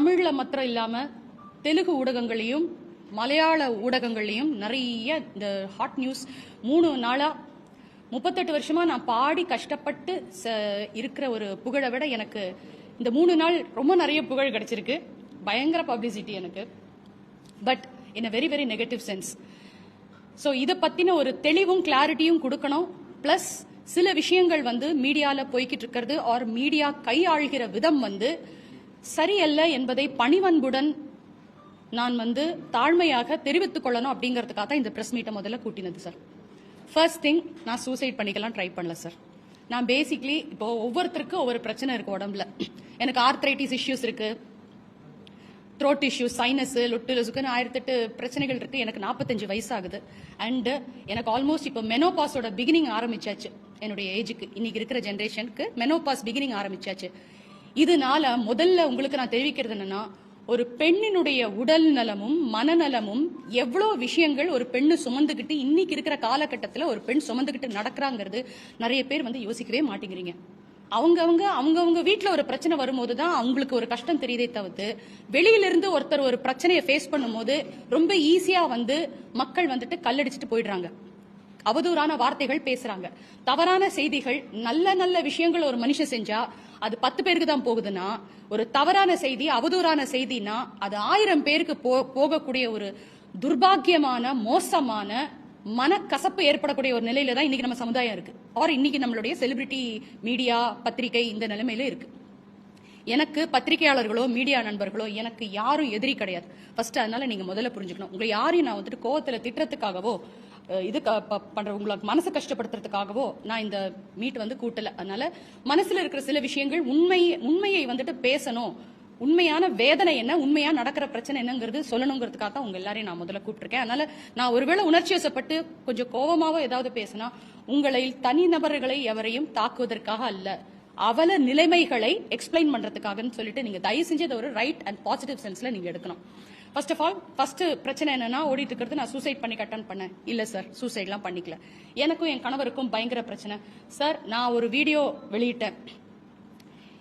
தமிழில் மாத்திரம் இல்லாமல் தெலுங்கு ஊடகங்களையும் மலையாள ஊடகங்கள்லையும் நிறைய இந்த ஹாட் நியூஸ் மூணு நாளாக முப்பத்தெட்டு வருஷமாக நான் பாடி கஷ்டப்பட்டு ச- இருக்கிற ஒரு புகழை விட எனக்கு இந்த மூணு நாள் ரொம்ப நிறைய புகழ் கிடச்சிருக்கு. பயங்கர பப்ளிசிட்டி எனக்கு. But in a very very negative sense so இதை பற்றின ஒரு தெளிவும் கிளாரிட்டியும் கொடுக்கணும். ப்ளஸ் சில விஷயங்கள் வந்து மீடியாவில் போய்கிட்டு இருக்கிறது ஆர் மீடியா கையாள்கிற விதம் வந்து சரியல்ல என்பதை பணிவன்புடன் நான் வந்து தாழ்மையாக தெரிவித்துக் கொள்ளணும் அப்படிங்கிறதுக்காக தான் இந்த பிரஸ் மீட்டை முதல்ல கூட்டினது சார் ஃபர்ஸ்ட் திங் நான் சூசைட் பண்ணிக்கலாம் ட்ரை பண்ணல சார் நான் பேசிக்லி இப்போ ஒவ்வொருத்தருக்கும் ஒவ்வொரு பிரச்சனை இருக்கு உடம்புல. எனக்கு ஆர்த்ரைட்டிஸ் இஷ்யூஸ் இருக்கு. த்ரோட் இஷ்யூஸ் சைனஸ் லொட்டு லொசுக்குன்னு ஆயிரத்தெட்டு பிரச்சனைகள் இருக்கு. எனக்கு நாற்பத்தஞ்சு வயசாகுது. அண்ட் எனக்கு ஆல்மோஸ்ட் இப்போ மெனோபாஸோட பிகினிங் ஆரம்பிச்சாச்சு. என்னுடைய ஏஜுக்கு இன்னைக்கு இருக்கிற ஜென்ரேஷனுக்கு மெனோபாஸ் பிகினிங் ஆரம்பிச்சாச்சு. இதனால முதல்ல உங்களுக்கு நான் தெரிவிக்கிறது என்னன்னா ஒரு பெண்ணினுடைய உடல் நலமும் மனநலமும் எவ்வளோ விஷயங்கள் ஒரு பெண்ணு சுமந்துக்கிட்டு இன்னைக்கு இருக்கிற காலகட்டத்தில் ஒரு பெண் சுமந்துக்கிட்டு நடக்கிறாங்கிறது நிறைய பேர் வந்து யோசிக்கவே மாட்டேங்கிறீங்க. அவங்கவுங்க அவங்கவுங்க வீட்டில் ஒரு பிரச்சனை வரும்போது தான் அவங்களுக்கு ஒரு கஷ்டம் தெரியுதே தவிர்த்து வெளியிலிருந்து ஒருத்தர் ஒரு பிரச்சனையை ஃபேஸ் பண்ணும்போது ரொம்ப ஈஸியாக வந்து மக்கள் வந்துட்டு கல்லடிச்சிட்டு போயிடுறாங்க. அவதூறான வார்த்தைகள் பேசுறாங்க. தவறான செய்திகள் நல்ல நல்ல விஷயங்கள் ஒரு மனுஷன் செஞ்சா அது பத்து பேருக்கு தான் போகுதுன்னா ஒரு தவறான செய்தி அவதூறான செய்தினா அது ஆயிரம் பேருக்கு போ- போகக்கூடிய ஒரு துர்பாக்கியமான மோசமான மனக்கசப்பு ஏற்படக்கூடிய ஒரு நிலையில தான் இன்னைக்கு நம்ம சமுதாயம் இருக்கு. ஆர் இன்னைக்கு நம்மளுடைய செலிபிரிட்டி மீடியா பத்திரிகை இந்த நிலைமையில இருக்கு. எனக்கு பத்திரிகையாளர்களோ மீடியா நண்பர்களோ எனக்கு யாரும் எதிரி கிடையாது. ஃபர்ஸ்ட் அதனால நீங்க முதல்ல புரிஞ்சுக்கணும். உங்களை யாரையும் நான் வந்துட்டு கோவத்துல திட்டத்துக்காகவோ இது ப- பண்ற உங்களுக்கு மனசை கஷ்டப்படுத்துறதுக்காகவோ நான் இந்த மீட் வந்து கூட்டல. அதனால மனசுல இருக்கிற சில விஷயங்கள் உண்மை உண்மையை வந்துட்டு பேசணும். உண்மையான வேதனை என்ன உண்மையா நடக்கிற பிரச்சனை என்னங்கிறது சொல்லணுங்கிறதுக்காக தான் உங்க எல்லாரையும் நான் முதல்ல கூப்பிட்டுருக்கேன். அதனால நான் ஒருவேளை உணர்ச்சி வசப்பட்டு கொஞ்சம் கோபமாவோ ஏதாவது பேசினா உங்களை தனிநபர்களை எவரையும் தாக்குவதற்காக அல்ல அவல நிலைமைகளை எக்ஸ்பிளைன் பண்றதுக்காகன்னு சொல்லிட்டு நீங்க தயவு செஞ்சு அதை ஒரு ரைட் அண்ட் பாசிட்டிவ் சென்ஸ்ல நீங்க எடுக்கணும். ஃபர்ஸ்ட் ஆஃப் ஆல் ஃபர்ஸ்ட் பிரச்சனை என்னன்னா ஓடிட்டு இருக்கிறது நான் சூசைட் பண்ணி அட்டன் பண்ணேன். இல்ல சார் சூசைட்லாம் பண்ணிக்கல. எனக்கும் என் கணவருக்கும் பயங்கர பிரச்சனை. சார் நான் ஒரு வீடியோ வெளியிட்டேன்.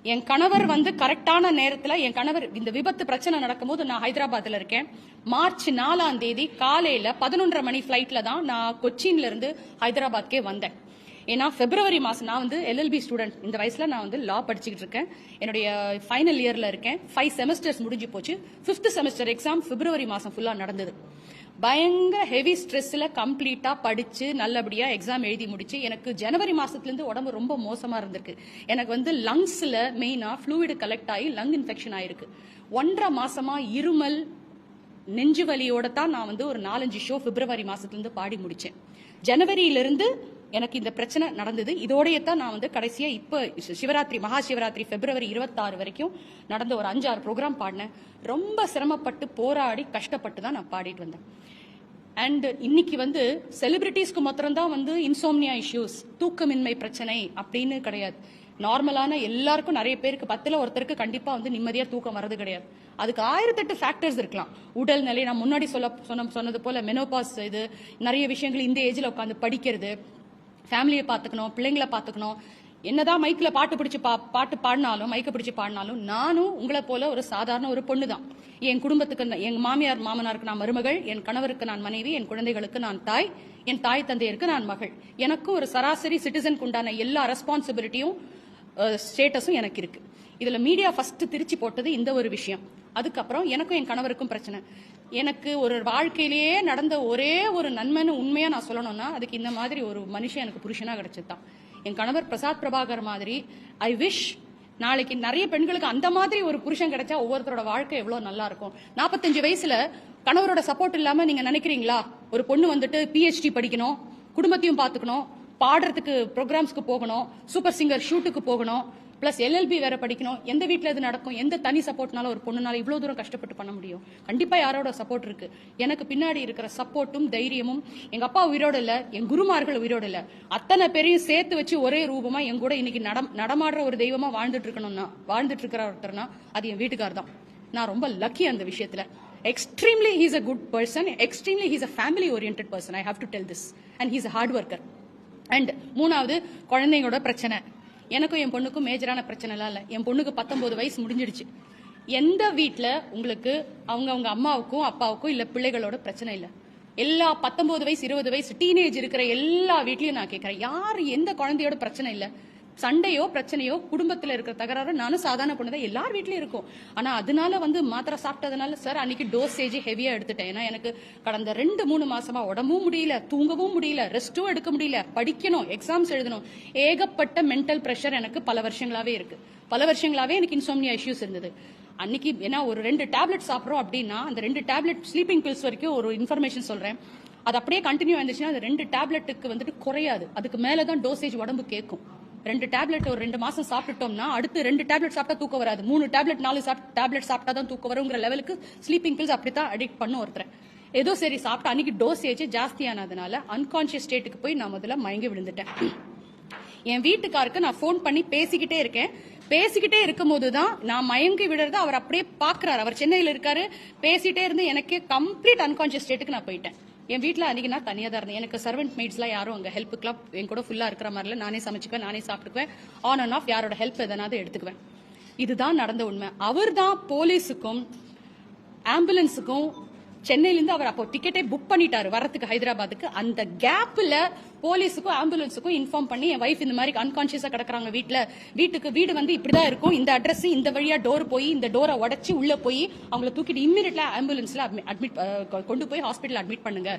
என் கணவர் வந்து கரெக்டான நேரத்துல என் கணவர் இந்த விபத்து பிரச்சனை நடக்கும்போது நான் ஹைதராபாத்ல இருக்கேன். மார்ச் நாலாம் தேதி காலையில பதினொன்றரை மணி ஃபிளைட்ல தான் நான் கொச்சின்ல இருந்து ஹைதராபாத்கே வந்தேன். ஏன்னா பிப்ரவரி மாதம் நான் வந்து எல்எல்பி ஸ்டூடெண்ட் இந்த வயசில் நான் வந்து லா படிச்சுக்கிட்டு இருக்கேன். என்னுடைய ஃபைனல் இயரில் இருக்கேன். ஃபைவ் செமஸ்டர்ஸ் முடிஞ்சு போச்சு. ஃபிஃப்த் செமஸ்டர் எக்ஸாம் பிப்ரவரி மாதம் ஃபுல்லாக நடந்தது. பயங்கர ஹெவி ஸ்ட்ரெஸ்ஸில் கம்ப்ளீட்டாக படித்து நல்லபடியாக எக்ஸாம் எழுதி முடிச்சு எனக்கு ஜனவரி மாதத்துலேருந்து உடம்பு ரொம்ப மோசமாக இருந்திருக்கு. எனக்கு வந்து லங்ஸில் மெயினாக ஃப்ளூயிடு கலெக்ட் ஆகி லங் இன்ஃபெக்ஷன் ஆயிருக்கு. ஒன்றரை மாசமா இருமல் நெஞ்சு வலியோட தான் நான் வந்து ஒரு நாலஞ்சு ஷோ பிப்ரவரி மாசத்துல இருந்து பாடி முடிச்சேன். ஜனவரியிலிருந்து எனக்கு இந்த பிரச்சனை நடந்தது. இதோடைய தான் நான் வந்து கடைசியாக இப்போ சிவராத்திரி மகா சிவராத்திரி பிப்ரவரி இருபத்தாறு வரைக்கும் நடந்த ஒரு அஞ்சாறு ப்ரோக்ராம் பாடினேன். ரொம்ப சிரமப்பட்டு போராடி கஷ்டப்பட்டு தான் நான் பாடிட்டு வந்தேன். அண்ட் இன்னைக்கு வந்து செலிபிரிட்டிஸ்க்கு மாத்திரம்தான் வந்து இன்சோம்னியா இஷ்யூஸ் தூக்கமின்மை பிரச்சனை அப்படின்னு கிடையாது. நார்மலான எல்லாருக்கும் நிறைய பேருக்கு பத்துல ஒருத்தருக்கு கண்டிப்பா வந்து நிம்மதியா தூக்கம் வர்றது கிடையாது. அதுக்கு ஆயிரத்தெட்டு ஃபேக்டர்ஸ் இருக்கலாம். உடல் நிலை நான் முன்னாடி சொல்ல சொன்ன சொன்னது போல மெனோபாஸ் இது நிறைய விஷயங்கள் இந்த ஏஜ்ல உட்காந்து படிக்கிறது ஃபேமிலியை பார்த்துக்கணும் பிள்ளைங்களை பார்த்துக்கணும் என்னதான் மைக்கில் பாட்டு பிடிச்சி பா பாட்டு பாடினாலும் மைக்கை பிடிச்சி பாடினாலும் நானும் உங்களை போல ஒரு சாதாரண ஒரு பொண்ணு தான் என் குடும்பத்துக்கு எங்கள் மாமியார் மாமனாருக்கு நான் மருமகள் என் கணவருக்கு நான் மனைவி என் குழந்தைகளுக்கு நான் தாய் என் தாய் தந்தையருக்கு நான் மகள். எனக்கும் ஒரு சராசரி சிட்டிசனுக்கு உண்டான எல்லா ரெஸ்பான்சிபிலிட்டியும் ஸ்டேட்டஸும் எனக்கு இருக்கு. இதுல மீடியா ஃபர்ஸ்ட் திருச்சி போட்டது இந்த ஒரு விஷயம். அதுக்கப்புறம் எனக்கும் என் கணவருக்கும் பிரச்சனை. எனக்கு ஒரு வாழ்க்கையிலேயே நடந்த ஒரே ஒரு நன்மைன்னு உண்மையா நான் சொல்லணும்னா அதுக்கு இந்த மாதிரி ஒரு மனுஷன் எனக்கு புருஷனா கிடைச்சதுதான். என் கணவர் பிரசாத் பிரபாகர் மாதிரி ஐ விஷ் நாளைக்கு நிறைய பெண்களுக்கு அந்த மாதிரி ஒரு புருஷன் கிடைச்சா ஒவ்வொருத்தரோட வாழ்க்கை எவ்வளவு நல்லா இருக்கும். நாற்பத்தஞ்சு வயசுல கணவரோட சப்போர்ட் இல்லாம நீங்க நினைக்கிறீங்களா? ஒரு பொண்ணு வந்துட்டு பிஹெச்டி படிக்கணும் குடும்பத்தையும் பாத்துக்கணும் பாடுறதுக்கு ப்ரோக்ராம்ஸ்க்கு போகணும் சூப்பர் சிங்கர் ஷூட்டுக்கு போகணும் பிளஸ் எல்எல்பி வேற படிக்கணும். எந்த வீட்டில் இது நடக்கும்? எந்த தனி சப்போர்ட்னால ஒரு பொண்ணுனால இவ்வளோ தூரம் கஷ்டப்பட்டு பண்ண முடியும்? கண்டிப்பாக யாரோட சப்போர்ட் இருக்கு? எனக்கு பின்னாடி இருக்கிற சப்போர்ட்டும் தைரியமும் எங்க அப்பா உயிரோட இல்லை என் குருமார்கள் உயிரோட இல்லை. அத்தனை பேரையும் சேர்த்து வச்சு ஒரே ரூபமா என் கூட இன்னைக்கு நடமாடுற ஒரு தெய்வமா வாழ்ந்துட்டு இருக்கணும்னா வாழ்ந்துட்டு இருக்கிற ஒருத்தர்னா அது என் வீட்டுக்கார் தான். நான் ரொம்ப லக்கி அந்த விஷயத்துல. Extremely he's a good person extremely he's a family orient person I have to tell this and he's a hard worker and மூணாவது குழந்தைங்களோட பிரச்சனை. எனக்கும் என் பொண்ணுக்கும் மேஜரான பிரச்சனைலாம் இல்லை. என் பொண்ணுக்கு பத்தொம்போது வயசு முடிஞ்சிடுச்சு. எந்த வீட்டில் உங்களுக்கு அவங்க அவங்க அம்மாவுக்கும் அப்பாவுக்கும் இல்லை பிள்ளைகளோட பிரச்சனை இல்லை. எல்லா பத்தொம்போது வயசு இருபது வயசு டீனேஜ் இருக்கிற எல்லா வீட்லையும் நான் கேட்குறேன் யார் எந்த குழந்தையோட பிரச்சனை இல்லை? சண்டையோ பிரச்சனையோ குடும்பத்துல இருக்கிற தகராறு நானும் சாதாரண பொண்ணுதான் எல்லார் வீட்லயும் இருக்கும். ஆனா அதனால வந்து மாத்திரை சாப்பிட்டதுனால சார் அன்னைக்கு டோசேஜ் ஹெவியா எடுத்துட்டேன். ஏன்னா எனக்கு கடந்த ரெண்டு மூணு மாசமா உடம்பும் முடியல தூங்கவும் முடியல ரெஸ்டும் எடுக்க முடியல. படிக்கணும் எக்ஸாம்ஸ் எழுதணும். ஏகப்பட்ட மென்டல் பிரஷர் எனக்கு பல வருஷங்களாவே இருக்கு. பல வருஷங்களாவே எனக்கு இன்சோம்னியா இஷ்யூஸ் இருந்தது. அன்னைக்கு ஏன்னா ஒரு ரெண்டு டேப்லெட் சாப்பிட்றோம் அப்படின்னா அந்த ரெண்டு டேப்லெட் ஸ்லீப்பிங் பில்ஸ் வரைக்கும் ஒரு இன்ஃபர்மேஷன் சொல்றேன். அது அப்படியே கண்டினியூ ஆயிருந்துச்சுன்னா அது ரெண்டு டேப்லெட்டுக்கு வந்துட்டு குறையாது. அதுக்கு மேலே தான் டோசேஜ் உடம்பு கேட்கும். ரெண்டு டேப்லெட் ஒரு ரெண்டு மாசம் சாப்பிட்டுட்டோம்னா அடுத்து ரெண்டு டேப்லெட் சாப்பிட்டா தூக்கம் வராது. மூணு டேப்லெட் நாலு டேப்லெட் சாப்பிட்டா தான் தூக்கம் வருங்கிற லெவலுக்கு ஸ்லீப்பிங் பில்ஸ் அப்படித்தான் அடிக்ட் பண்ணும் ஒருத்தர். ஏதோ சரி சாப்பிட்டு அன்னைக்கு டோசேஜ் ஜாஸ்தியானதுனால அன்கான்சியஸ் ஸ்டேட்டுக்கு போய் நான் முதல்ல மயங்கி விழுந்துட்டேன். என் வீட்டுக்காருக்கு நான் ஃபோன் பண்ணி பேசிக்கிட்டே இருக்கேன். பேசிக்கிட்டே இருக்கும்போது தான் நான் மயங்கி விடுறத அவர் அப்படியே பாக்குறாரு அவர் சென்னையில இருக்காரு. பேசிட்டே இருந்து எனக்கே கம்ப்ளீட் அன்கான்சியஸ் ஸ்டேட்டுக்கு நான் போயிட்டேன். என் வீட்டில் அன்னைக்கு நான் தான் இருந்தேன். எனக்கு சர்வெண்ட் மெய்ட்ஸ்லாம் யாரும் அங்க ஹெல்ப்புக்குலாம் என் கூட ஃபுல்லாக இருக்கிற மாதிரில நானே சமைச்சுக்குவேன் நானே சாப்பிட்டுக்குவேன். ஆன் அண்ட் ஆஃப் யாரோட ஹெல்ப் எதனாவது எடுத்துக்குவேன். இதுதான் நடந்த உண்மை. அவர் தான் போலீஸுக்கும் ஆம்புலன்ஸுக்கும் சென்னையிலேருந்து அவர் அப்போ டிக்கெட்டே புக் பண்ணிட்டாரு வரத்துக்கு ஹைதராபாத்துக்கு. அந்த கேப்ல போலீஸுக்கும் ஆம்புலன்ஸுக்கும் இன்ஃபார்ம் பண்ணி என் ஒய்ஃப் இந்த மாதிரி அன்கான்சியஸா கிடக்குறாங்க வீட்டில் வீட்டுக்கு வீடு வந்து இப்படிதான் இருக்கும். இந்த அட்ரஸ் இந்த வழியா டோர் போய் இந்த டோரை உடச்சி உள்ள போய் அவங்கள தூக்கிட்டு இம்மிடியட்ல ஆம்புலன்ஸ்ல அட்மிட் கொண்டு போய் ஹாஸ்பிட்டல் அட்மிட் பண்ணுங்க.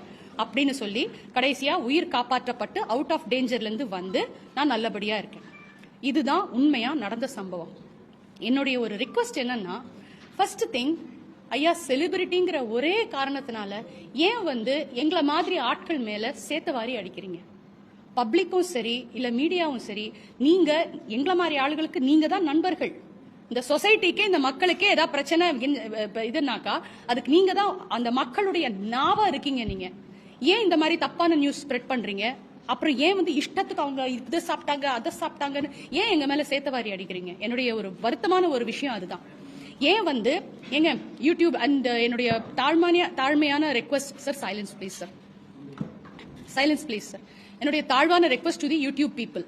அப்படின்னு சொல்லி கடைசியா உயிர் காப்பாற்றப்பட்டு அவுட் ஆஃப் டேஞ்சர்ல இருந்து வந்து நான் நல்லபடியா இருக்கேன். இதுதான் உண்மையா நடந்த சம்பவம். என்னுடைய ஒரு ரிக்வஸ்ட் என்னன்னா ஃபர்ஸ்ட் திங் ஐயா செலிபிரிட்டிங்கிற ஒரே காரணத்தினால ஏன் வந்து எங்களை மாதிரி ஆட்கள் மேல சேத்த வாரி அடிக்கிறீங்க? பப்ளிக்கும் சரி இல்ல மீடியாவும் சரி நீங்க எங்களை மாதிரி ஆளுகளுக்கு நீங்க தான் நண்பர்கள். இந்த சொசைட்டிக்கே இந்த மக்களுக்கே ஏதாவது பிரச்சனை இதுனாக்கா அதுக்கு நீங்க தான் அந்த மக்களுடைய நாவா இருக்கீங்க நீங்க. ஏன் இந்த மாதிரி தப்பான நியூஸ் ஸ்ப்ரெட் பண்றீங்க? அப்புறம் ஏன் வந்து இஷ்டத்துக்கு அவங்க இதை சாப்பிட்டாங்க அதை சாப்பிட்டாங்கன்னு ஏன் எங்க மேல சேத்த வாரி அடிக்கிறீங்க? என்னுடைய ஒரு வருத்தமான ஒரு விஷயம் அதுதான். ஏன் வந்து எங்க யூடியூப் அந்த என்னுடைய தாழ்மையான தாழ்மையான request sir silence please sir silence please sir என்னுடைய தாழ்வான request to the YouTube people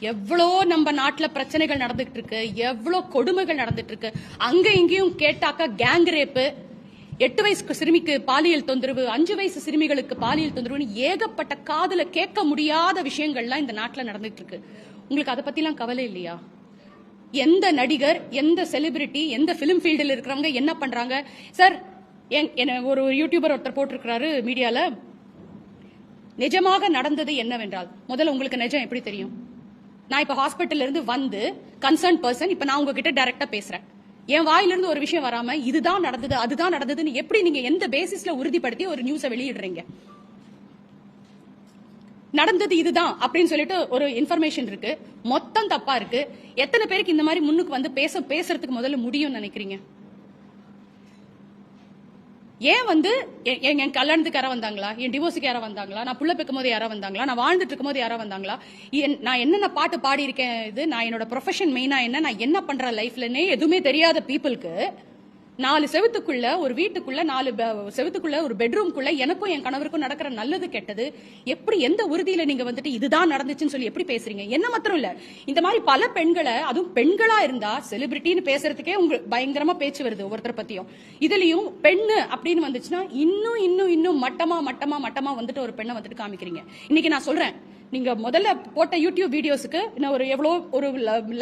எவ்வளோ நம்ம நாட்டில் பிரச்சனைகள் நடந்துட்டு இருக்கு எவ்வளோ கொடுமைகள் நடந்துட்டு இருக்கு. அங்க இங்கேயும் கேட்டாக்கா கேங் ரேப்பு எட்டு வயசு சிறுமிக்கு பாலியல் தொந்தரவு அஞ்சு வயசு சிறுமிகளுக்கு பாலியல் தொந்தரவுன்னு ஏகப்பட்ட காதல கேட்க முடியாத விஷயங்கள்லாம் இந்த நாட்டில் நடந்துட்டு இருக்கு. உங்களுக்கு அதை பத்திலாம் கவலை இல்லையா? எந்த நடிகர் எந்த செலிபிரிட்டி எந்த பிலிம் ஃபீல்டில் இருக்கிறவங்க என்ன பண்றாங்க? சார் என்- என்ன ஒரு யூடியூபர் ஒருத்தர் போட்டிருக்கிறாரு மீடியால. நிஜமாக நடந்தது என்னவென்றால் முதல்ல உங்களுக்கு நிஜம் எப்படி தெரியும்? நான் இப்ப ஹாஸ்பிட்டல்ல இருந்து வந்து கன்சர்ன் பர்சன் இப்ப நான் உங்ககிட்ட டைரக்டா பேசுறேன். என் வாயிலிருந்து ஒரு விஷயம் வராம இதுதான் நடந்தது அதுதான் நடந்ததுன்னு எப்படி நீங்க எந்த பேசிஸ்ல உறுதிப்படுத்தி ஒரு நியூஸை வெளியிடுறீங்க? நடந்தது இதுதான் அப்படின்னு சொல்லிட்டு ஒரு இன்ஃபர்மேஷன் இருக்கு. மொத்தம் தப்பா இருக்கு. எத்தனை பேருக்கு இந்த மாதிரி முன்னுக்கு வந்து பேச பேசுறதுக்கு முதல்ல முடியும்னு நினைக்கிறீங்க? ஏன் வந்து எ- என் கல்யாணத்துக்கு யாரா வந்தாங்களா? என் டிவோர்ஸுக்கு யாரா வந்தாங்களா? நான் புள்ள பெக்கும் போது யாரா வந்தாங்களா? நான் வாழ்ந்துட்டு இருக்கும் போது யாரா வந்தாங்களா? என்- நான் என்னென்ன பாட்டு பாடி இருக்கேன் இது? நான் என்னோட ப்ரொஃபஷன் மெயினா என்ன? நான் என்ன பண்ற லைஃப்லன்னே எதுவுமே தெரியாத பீப்புளுக்கு நாலு செவத்துக்குள்ள ஒரு வீட்டுக்குள்ள நாலு செவத்துக்குள்ள ஒரு பெட்ரூம்குள்ள எனக்கும் என் கணவருக்கும் நடக்கிற நல்லது கெட்டது. எப்படி எந்த உறுதியில நீங்க வந்துட்டு இதுதான் நடந்துச்சுன்னு சொல்லி எப்படி பேசுறீங்க? என்ன மாத்திரம் இல்ல. இந்த மாதிரி பல பெண்களை அதுவும் பெண்களா இருந்தா செலிபிரிட்டின்னு பேசுறதுக்கே உங்களுக்கு பயங்கரமா பேச்சு வருது ஒவ்வொருத்தரை பத்தியும். இதுலயும் பெண்ணு அப்படின்னு வந்துச்சுன்னா இன்னும் இன்னும் இன்னும் மட்டமா மட்டமா மட்டமா வந்துட்டு ஒரு பெண்ணை வந்துட்டு காமிக்கிறீங்க. இன்னைக்கு நான் சொல்றேன். நீங்க முதல்ல போட்ட யூடியூப் வீடியோஸுக்கு இன்னும் ஒரு எவ்வளோ ஒரு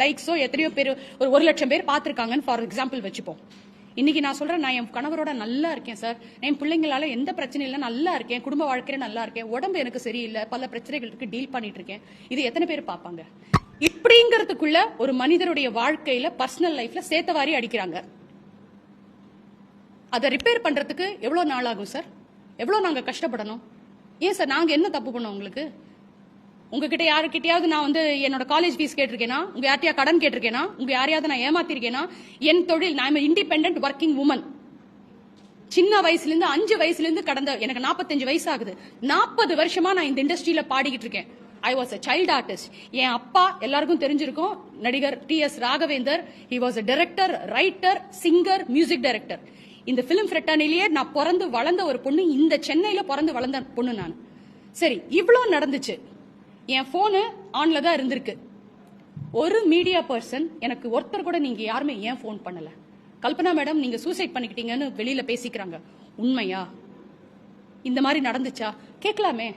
லைக்ஸோ எத்தனையோ பேர் ஒரு ஒரு லட்சம் பேர் பார்த்திருக்காங்கன்னு ஃபார் எக்ஸாம்பிள் வச்சுப்போம். இன்னைக்கு நான் சொல்றேன் நான் என் கணவரோட நல்லா இருக்கேன் சார் என் பிள்ளைங்களால எந்த பிரச்சனையும் இல்லை நல்லா இருக்கேன் குடும்ப வாழ்க்கையில நல்லா இருக்கேன் உடம்பு எனக்கு சரியில்லை பல பிரச்சனைகள் இருக்கு டீல் பண்ணிட்டு இருக்கேன். இது எத்தனை பேர் பார்ப்பாங்க? இப்படிங்கிறதுக்குள்ள ஒரு மனிதருடைய வாழ்க்கையில பர்சனல் லைஃப்ல சேத்தவாரி அடிக்கிறாங்க. அதை ரிப்பேர் பண்றதுக்கு எவ்வளவு நாள் ஆகும் சார் எவ்வளவு நாங்க கஷ்டப்படணும்? ஏன் சார் நாங்க என்ன தப்பு பண்ணோம் உங்களுக்கு? உங்ககிட்ட யாருக்கிட்டயாவது நான் வந்து என்னோட காலேஜ் ஃபீஸ் கேட்டிருக்கேனா? உங்க யார்ட்டையா கடன் கேட்டிருக்கேனா? உங்க யாரையாவது நான் ஏமாத்திருக்கேனா? என் தொழில் நான் இண்டிபெண்ட் ஒர்க்கிங் உமன் சின்ன வயசுலேருந்து அஞ்சு வயசுலேருந்து கடந்த எனக்கு 45 வயசு ஆகுது நாற்பது வருஷமா நான் இந்த இண்டஸ்ட்ரியில பாடிக்கிட்டு இருக்கேன். I was a child artist என் அப்பா எல்லாருக்கும் தெரிஞ்சிருக்கும் நடிகர் T S Raghavendar. He was a director writer singer music director இந்த பிலிம் ஃப்ரெட்டானிலேயே நான் பிறந்து வளர்ந்த ஒரு பொண்ணு இந்த சென்னையில பிறந்து வளர்ந்த பொண்ணு நான். சரி இவ்வளோ நடந்துச்சு. என் ஃபோனு ஆன்ல தான் இருந்திருக்கு. ஒரு மீடியா பர்சன் எனக்கு ஒருத்தர் கூட நீங்க யாருமே ஏன் ஃபோன் பண்ணல? கல்பனா மேடம் நீங்க சூசைட் பண்ணிக்கிட்டீங்கன்னு வெளியில பேசிக்கிறாங்க. உண்மையா? இந்த மாதிரி நடந்துச்சா? கேட்கலாமே.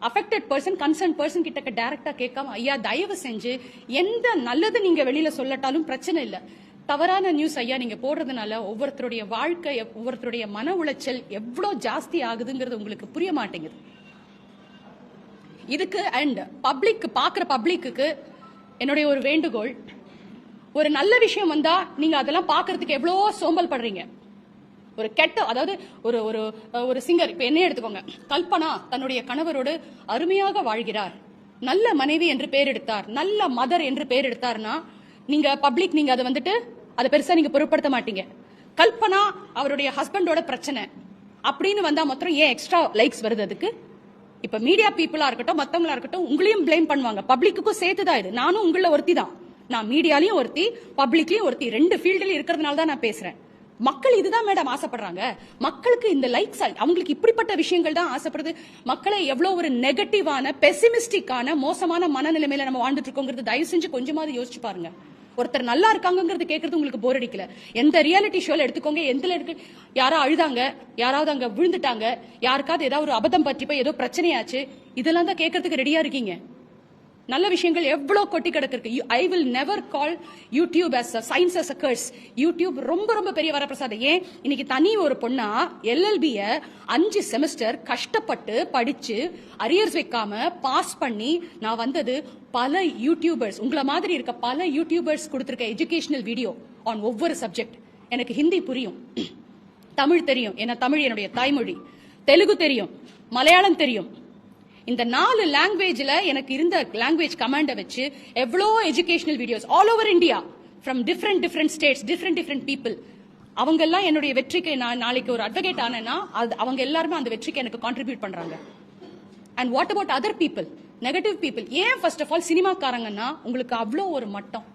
அஃபெக்டட் பர்சன் கன்சர்ன் பர்சன் கிட்ட டைரக்டா கேட்காம ஐயா தயவு செஞ்சு எந்த நல்லது நீங்க வெளியில சொல்லட்டாலும் பிரச்சனை இல்லை. தவறான நியூஸ் ஐயா நீங்க போடுறதுனால ஒவ்வொருத்தருடைய வாழ்க்கை ஒவ்வொருத்தருடைய மன உளைச்சல் எவ்வளவு ஜாஸ்தி ஆகுதுங்கிறது உங்களுக்கு புரிய மாட்டேங்குது. இதுக்கு அண்ட் பப்ளிக் பார்க்குற பப்ளிக்கு என்னுடைய ஒரு வேண்டுகோள். ஒரு நல்ல விஷயம் வந்தா நீங்க அதெல்லாம் பார்க்கறதுக்கு எவ்வளோ சோம்பல் படுறீங்க. ஒரு கெட்ட அதாவது ஒரு ஒரு ஒரு சிங்கர் இப்போ என்ன எடுத்துக்கோங்க. கல்பனா தன்னுடைய கணவரோடு அருமையாக வாழ்கிறார். நல்ல மனைவி என்று பேர் எடுத்தார். நல்ல மதர் என்று பேர் எடுத்தார்னா நீங்க பப்ளிக் நீங்க அதை வந்துட்டு அதை பெருசா நீங்க பொருட்படுத்த மாட்டீங்க. கல்பனா அவருடைய ஹஸ்பண்டோட பிரச்சனை. அப்படின்னு வந்தா மாத்திரம் ஏன் எக்ஸ்ட்ரா லைக்ஸ் வருது அதுக்கு? இப்ப மீடியா பீப்புளா இருக்கட்டும் மத்தவங்களா இருக்கட்டும் உங்களையும் பிளேம் பண்ணுவாங்க. பப்ளிக்குக்கும் சேர்த்துதான் இது. நானும் உங்கள ஒருத்தி தான் நான் மீடியாலையும் ஒருத்தி பப்ளிக்லயும் ஒருத்தி. ரெண்டு ஃபீல்டுலயும் இருக்கிறதுனால தான் நான் பேசுறேன். மக்கள் இதுதான் மேடம் ஆசைப்படுறாங்க. மக்களுக்கு இந்த லைக்ஸ் அவங்களுக்கு இப்படிப்பட்ட விஷயங்கள் தான் ஆசைப்படுது. மக்களை எவ்வளவு ஒரு நெகட்டிவான பெசிமிஸ்டிக்கான மோசமான மனநிலைமையில நம்ம வாழ்ந்துட்டு இருக்கோங்கிறது தயவு செஞ்சு கொஞ்சமாவது யோசிச்சு பாருங்க. ஒருத்தர் நல்லா இருக்காங்கங்கிறது கேட்கறது உங்களுக்கு போர் அடிக்கல. எந்த ரியாலிட்டி ஷோல எடுத்துக்கோங்க எந்த எடுக்க யாரோ அழுதாங்க யாராவது அங்க விழுந்துட்டாங்க யாருக்காவது ஏதாவது ஒரு அபதம் பற்றி போய் ஏதோ பிரச்சனையாச்சு இதெல்லாம் தான் கேட்கறதுக்கு ரெடியா இருக்கீங்க. நல்ல விஷயங்கள் எவ்வளவு கொட்டி கிடக்கு I will never call YouTube as science as a curse YouTube ரொம்ப ரொம்ப பெரிய வரப்பிரசாதம். ஏன்? இன்னைக்கு தனி ஒரு பொண்ணா எல்எல்பிய அஞ்சு செமஸ்டர் கஷ்டப்பட்டு படிச்சு அரியர்ஸ் வைக்காம பாஸ் பண்ணி நான் வந்தது பல யூடியூபர்ஸ் உங்களை மாதிரி இருக்க பல யூடியூபர்ஸ் கொடுத்துருக்க எஜுகேஷனல் வீடியோ ஆன் ஒவ்வொரு சப்ஜெக்ட் எனக்கு ஹிந்தி புரியும். தமிழ் தெரியும். ஏன்னா தமிழ் என்னுடைய தாய்மொழி. தெலுங்கு தெரியும். மலையாளம் தெரியும். இந்த நாலு லாங்குவேஜ்ல எனக்கு இருந்த லாங்குவேஜ் கமாண்ட வச்சு எவ்வளோ educational videos all over India from different different states different different people அவங்க எல்லாம் என்னுடைய வெற்றிக்கு நான் நாளைக்கு ஒரு அட்வொகேட் ஆனேன்னா அது அவங்க எல்லாருமே அந்த வெற்றிக்கு எனக்கு கான்ட்ரிபியூட் பண்றாங்க. And what about other people negative people ஏன் ஃபர்ஸ்ட் ஆஃப் ஆல் சினிமாக்காரங்கன்னா உங்களுக்கு அவ்வளோ ஒரு மட்டம்?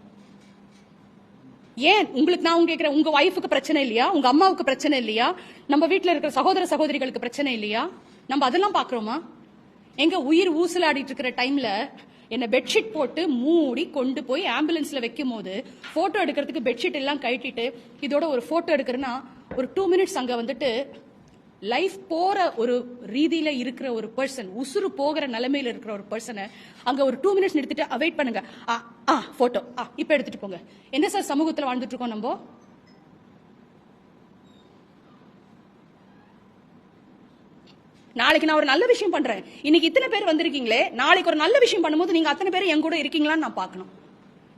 ஏன்? உங்களுக்கு நான் உங்க கேட்கிறேன் உங்க ஒய்ஃபுக்கு பிரச்சனை இல்லையா? உங்க அம்மாவுக்கு பிரச்சனை இல்லையா? நம்ம வீட்டில் இருக்கிற சகோதர சகோதரிகளுக்கு பிரச்சனை இல்லையா? நம்ம அதெல்லாம் பாக்குறோமா எங்க உயிர் ஊசலாடிட்டு இருக்கிற டைம்ல என்ன பெட்ஷீட் போட்டு மூடி கொண்டு போய் ஆம்புலன்ஸ்ல வைக்கும் போது போட்டோ எடுக்கிறதுக்கு பெட்ஷீட் எல்லாம் கழட்டிட்டு இதோட ஒரு போட்டோ எடுக்கிறேன்னா ஒரு டூ மினிட்ஸ் அங்க வந்துட்டு லைஃப் போற ஒரு ரீதியில இருக்கிற ஒரு பர்சன் உசுறு போகிற நிலைமையில இருக்கிற ஒரு பர்சனை அங்க ஒரு டூ மினிட்ஸ் நிறுத்திட்டு அவாய்ட் பண்ணுங்க. ஆ ஆ போட்டோ ஆ இப்ப எடுத்துட்டு போங்க. என்ன சார் சமூகத்துல வாழ்ந்துட்டு இருக்கோம் நம்ம? நாளைக்கு நான் ஒரு நல்ல விஷயம் பண்றேன். இன்னைக்கு இத்தனை பேர் வந்திருக்கீங்களே நாளைக்கு ஒரு நல்ல விஷயம் பண்ணும்போது நீங்க அத்தனை பேர் என் கூட இருக்கீங்களான்னு நான் பார்க்கணும்.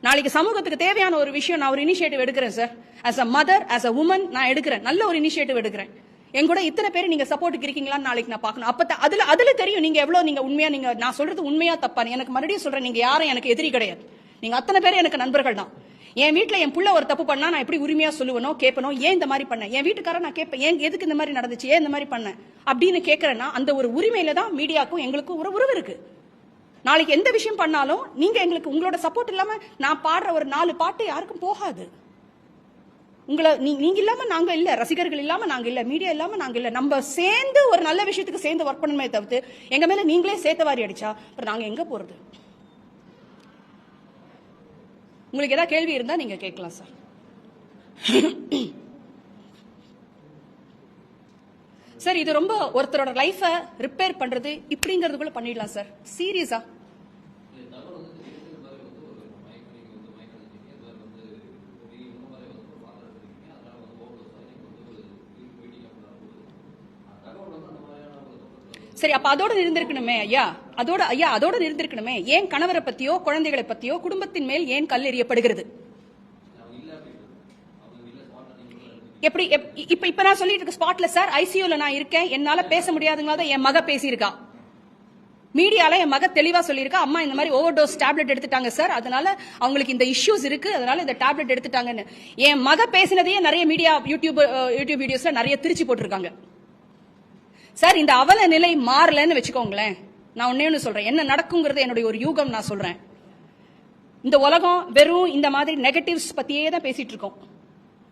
நாளைக்கு சமூகத்துக்கு தேவையான ஒரு விஷயம் நான் ஒரு இனிஷியேட்டிவ் எடுக்கிறேன் sir as a mother as a woman நான் எடுக்கிறேன். நல்ல ஒரு இனிஷியேட்டிவ் எடுக்கிறேன். என் கூட இத்தனை பேர் நீங்க சப்போர்ட்டுக்கு இருக்கீங்களான்னு நாளைக்கு நான் பார்க்கணும். அப்ப அதுல அதுல தெரியும் நீங்க எவ்வளவு நீங்க உண்மையா நீங்க நான் சொல்றது உண்மையா தப்பான்னு எனக்கு மறுபடியும் சொல்றேன். நீங்க யாரும் எனக்கு எதிரி கிடையாது. நீங்க அத்தனை பேர் எனக்கு நண்பர்கள் தான். என் வீட்டில் என் புள்ள ஒரு தப்பு பண்ணா நான் எப்படி உரிமையா சொல்லுவனோ கேட்பனோ ஏன் இந்த மாதிரி பண்ணேன் என் வீட்டுக்காரன் நான் கேட்பேன் ஏன் எதுக்கு இந்த மாதிரி நடந்துச்சு ஏன் இந்த மாதிரி பண்ணேன் அப்படின்னு கேட்கறேன்னா அந்த ஒரு உரிமையில தான் மீடியாக்கும் எங்களுக்கும் ஒரு உறவு இருக்கு. நாளைக்கு எந்த விஷயம் பண்ணாலும் நீங்க எங்களுக்கு உங்களோட சப்போர்ட் இல்லாம நான் பாடுற ஒரு நாலு பாட்டு யாருக்கும் போகாது. உங்களை நீங்க இல்லாம நாங்க இல்ல ரசிகர்கள் இல்லாம நாங்க இல்ல மீடியா இல்லாம நாங்க இல்ல. நம்ம சேர்ந்து ஒரு நல்ல விஷயத்துக்கு சேர்ந்து ஒர்க் பண்ணணுமே தவிர்த்து எங்க மேல நீங்களே சேர்த்த வாரி அடிச்சா அப்புறம் நாங்க எங்க போறது? உங்களுக்கு ஏதாவது கேள்வி இருந்தால் நீங்கள் கேட்கலாம் சார். சார் இது ரொம்ப ஒருத்தரோட லைஃபை ரிப்பேர் பண்ணுறது இப்படிங்கிறது கூட பண்ணிடலாம் சார். சீரியஸா சரி அப்ப அதோட இருந்திருக்கணுமே ஐயா. அதோட ஐயா அதோட இருந்திருக்கணுமே ஏன் கணவரை பத்தியோ குழந்தைகளை பத்தியோ குடும்பத்தின் மேல் ஏன் கல் எறியப்படுகிறது? எப்படி எப்- இப்ப இப்ப நான் சொல்லிட்டு இருக்க ஸ்பாட்ல சார் ஐசியூல நான் இருக்கேன். என்னால பேச முடியாதுங்களா என் மக பேசியிருக்கா. மீடியால என் மக தெளிவா சொல்லியிருக்கா அம்மா இந்த மாதிரி ஓவர் டோஸ் டேப்லெட் எடுத்துட்டாங்க சார் அதனால அவங்களுக்கு இந்த இஷ்யூஸ் இருக்கு. அதனால இந்த டேப்லெட் எடுத்துட்டாங்கன்னு. என் மக பேசினதையே நிறைய மீடியா யூடியூப் யூடியூப் வீடியோஸ்ல நிறைய திருச்சி போட்டிருக்காங்க. சார் இந்த அவல நிலை மாறலன்னு வச்சுக்கோங்களேன். நான் ஒன்னே ஒன்று சொல்றேன். என்ன நடக்குங்கிறது என்னுடைய ஒரு யூகம் நான் சொல்றேன். இந்த உலகம் வெறும் இந்த மாதிரி நெகட்டிவ்ஸ் பத்தியே தான் பேசிட்டு இருக்கோம்.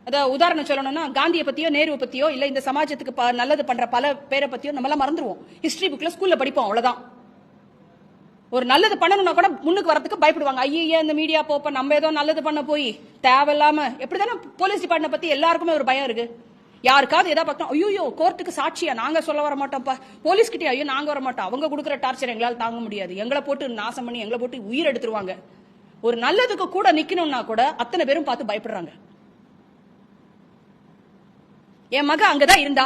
அதாவது உதாரணம் சொல்லணும்னா காந்தியை பத்தியோ நேருவை பத்தியோ இல்ல இந்த சமாஜத்துக்கு ப- நல்லது பண்ற பல பேரை பத்தியோ நம்மளாம் மறந்துருவோம். ஹிஸ்டரி புக்ல ஸ்கூல்ல படிப்போம் அவ்வளவுதான். ஒரு நல்லது பண்ணணும்னா கூட முன்னுக்கு வரதுக்கு பயப்படுவாங்க. ஐயோ இந்த மீடியா போப்ப நம்ம ஏதோ நல்லது பண்ண போய் தேவையில்லாம எப்படிதானே போலீஸ் டிபார்ட்மெண்ட் பத்தி எல்லாருக்குமே ஒரு பயம் இருக்கு. யாருக்காவது ஏதாவது பார்த்தோம் ஐயோ கோர்ட்டுக்கு சாட்சியா நாங்க சொல்ல வர மாட்டோம்ப்பா. போலீஸ் கிட்டே ஐயோ நாங்க வர மாட்டோம். அவங்க கொடுக்குற டார்ச்சர் எங்களால் தாங்க முடியாது. எங்களை போட்டு நாசம் பண்ணி எங்களை போட்டு உயிர் எடுத்துருவாங்க. ஒரு நல்லதுக்கு கூட நிக்கணும்னா கூட அத்தனை பேரும் பார்த்து பயப்படுறாங்க. என் மக அங்கதான் இருந்தா.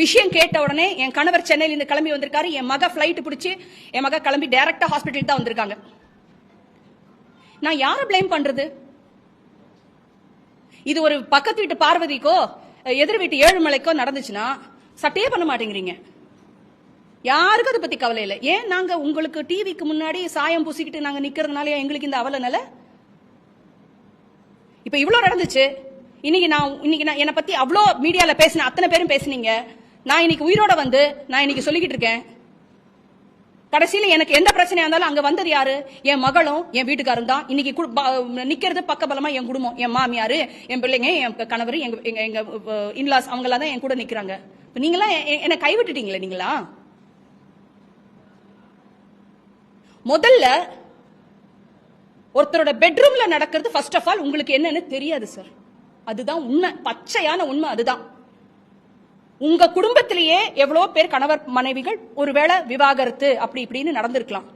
விஷயம் கேட்ட உடனே என் கணவர் சென்னையில இருந்து கிளம்பி வந்திருக்காரு. என் மக பிளைட் பிடிச்சி என் மக கிளம்பி டைரக்டா ஹாஸ்பிட்டல் தான் வந்திருக்காங்க. நான் யாரை பிளேம் பண்றது? இது ஒரு பக்கத்து வீட்டு பார்வதிக்கோ எதிர் வீட்டு ஏழுமலைக்கோ நடந்துச்சுன்னா சட்டையே பண்ண மாட்டேங்கிறீங்க. யாருக்கும் அதை பத்தி கவலை இல்லை? ஏன் நாங்க உங்களுக்கு டிவிக்கு முன்னாடி சாயம் பூசிக்கிட்டு நாங்க நிக்கிறதுனால எங்களுக்கு இந்த அவல நில? இப்ப இவ்வளவு நடந்துச்சு. இன்னைக்கு நான் இன்னைக்கு நான் என்னை பத்தி அவ்வளோ மீடியால பேசின அத்தனை பேரும் பேசுனீங்க. நான் இன்னைக்கு உயிரோட வந்து நான் இன்னைக்கு சொல்லிக்கிட்டு இருக்கேன். கடைசியில எனக்கு எந்த பிரச்சனையா இருந்தாலும் அங்க வந்தது யாரு? என் மகளும் என் வீட்டுக்காரும் தான். இன்னைக்கு ப- நிக்கிறது பக்கபலமா என் குடும்பம். என் மாமியாரு என் பிள்ளைங்க என் கணவர் எங்க எங்க எங்க இன்லாஸ் அவங்களா தான் என் கூட நிக்கிறாங்க. இப்ப நீங்களாம் எ- என்னை கைவிட்டுட்டீங்களே நீங்களா? முதல்ல ஒருத்தரோட பெட்ரூம்ல நடக்கிறது ஃபர்ஸ்ட் ஆஃப் ஆல் உங்களுக்கு என்னன்னு தெரியாது சார் அதுதான் உண்மை. பச்சையான உண்மை அதுதான். உங்க குடும்பத்திலேயே எவ்வளவு பேர் கணவர் மனைவிகள் ஒருவேளை விவாகரத்து அப்படி இப்படின்னு நடந்திருக்கலாம்.